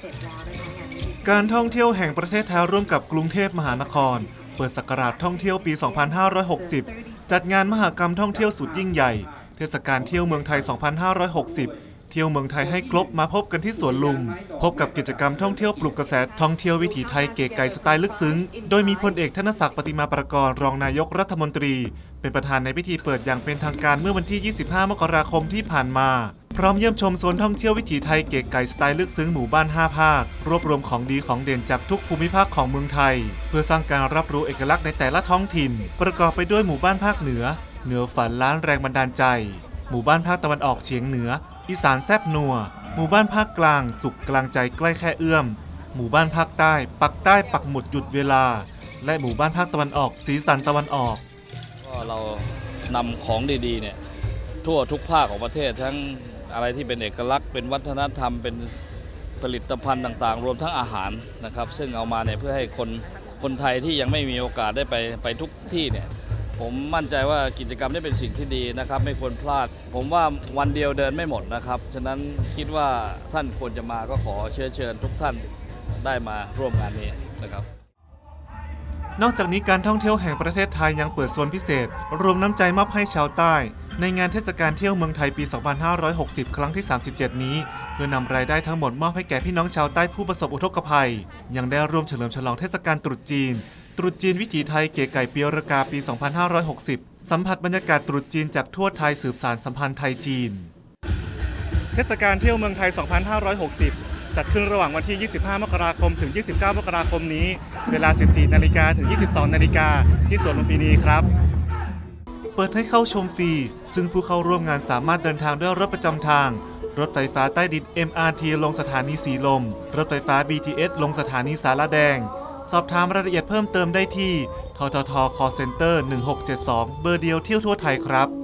27 แล้วนะคะงานนี้การท่องเที่ยวแห่งประเทศไทยร่วมกับกรุงเทพมหานคร เปิดศักราชท่องเที่ยวปี 2560 จัดงานมหกรรมท่องเที่ยวสุดยิ่งใหญ่ เทศกาลเที่ยวเมืองไทย 2560 เที่ยวเมืองไทยให้ครบมาพบกันที่สวนลุม พบกับกิจกรรมท่องเที่ยวปลุกกระแสท่องเที่ยววิถีไทยเก๋ไก่สไตล์ลึกซึ้ง โดยมีพลเอกธนศักดิ์ปฏิมาประกรณ์รองนายกรัฐมนตรี เป็นประธานในพิธีเปิดอย่างเป็นทางการเมื่อวันที่ 25 มกราคมที่ผ่านมา ร้อมเยี่ยมชมโซนท่องเที่ยววิถีไทยเก๋ไก่สไตล์ลึกซึ้งหมู่บ้าน 5 ภาค รวบรวมของดีของเด่นจากทุกภูมิภาคของเมืองไทย เพื่อสร้างการรับรู้เอกลักษณ์ในแต่ละท้องถิ่น ประกอบไปด้วยหมู่บ้านภาคเหนือ เหนือฝันล้านแรงบันดาลใจ หมู่บ้านภาคตะวันออกเฉียงเหนือ อีสานแซบนัว หมู่บ้านภาคกลาง สุขกลางใจใกล้แค่เอื้อม หมู่บ้านภาคใต้ ปักใต้ปักหมุดหยุดเวลา และหมู่บ้านภาคตะวันออก สีสันตะวันออกก็เรานำของดีๆเนี่ยทั่วทุกภาคของประเทศทั้ง อะไรที่เป็นเอกลักษณ์เป็นวัฒนธรรมเป็นผลิตภัณฑ์ต่างๆ รวมทั้งอาหารนะครับ ซึ่งเอามาเนี่ยเพื่อให้คนคนไทยที่ยังไม่มีโอกาสได้ไปไปทุกที่เนี่ยผมมั่นใจว่ากิจกรรมนี้เป็นสิ่งที่ดีนะครับ ไม่ควรพลาด ผมว่าวันเดียวเดินไม่หมดนะครับ ฉะนั้นคิดว่าท่านควรจะมาก็ขอเชื้อเชิญทุกท่านได้มาร่วมงานนี้นะครับ นอกจากนี้การท่องเที่ยวแห่งประเทศไทยยังเปิดโซนพิเศษ รวมน้ำใจมอบให้ชาวใต้ ในงานเทศกาลเที่ยวเมืองไทยปี 2560 ครั้งที่ 37 นี้ เพื่อนำรายได้ทั้งหมดมอบให้แก่พี่น้องชาวใต้ผู้ประสบอุทกภัย ยังได้ร่วมเฉลิมฉลองเทศกาลตรุษจีน ตรุษจีนวิถีไทยเก๋ไก่เปียวรากาปี 2560 สัมผัสบรรยากาศตรุษจีนจากทั่วไทยสืบสานสัมพันธ์ไทยจีน เทศกาลเที่ยวเมืองไทย 2560 จัดขึ้นระหว่างวันที่ 25 มกราคม ถึง 29 มกราคมนี้ เวลา 14 นาฬิกาถึง 22 นาฬิกาที่สวนลุมพินีครับ เปิดให้เข้าชมฟรี ซึ่งผู้เข้าร่วมงานสามารถเดินทางด้วยรถประจำทาง รถไฟฟ้าใต้ดิน MRT ลงสถานีสีลม รถไฟฟ้า BTS ลงสถานีสารแดง สอบถามรายละเอียดเพิ่มเติมได้ที่ททท call center 1672 เบอร์เดียวเที่ยวทั่วไทยครับ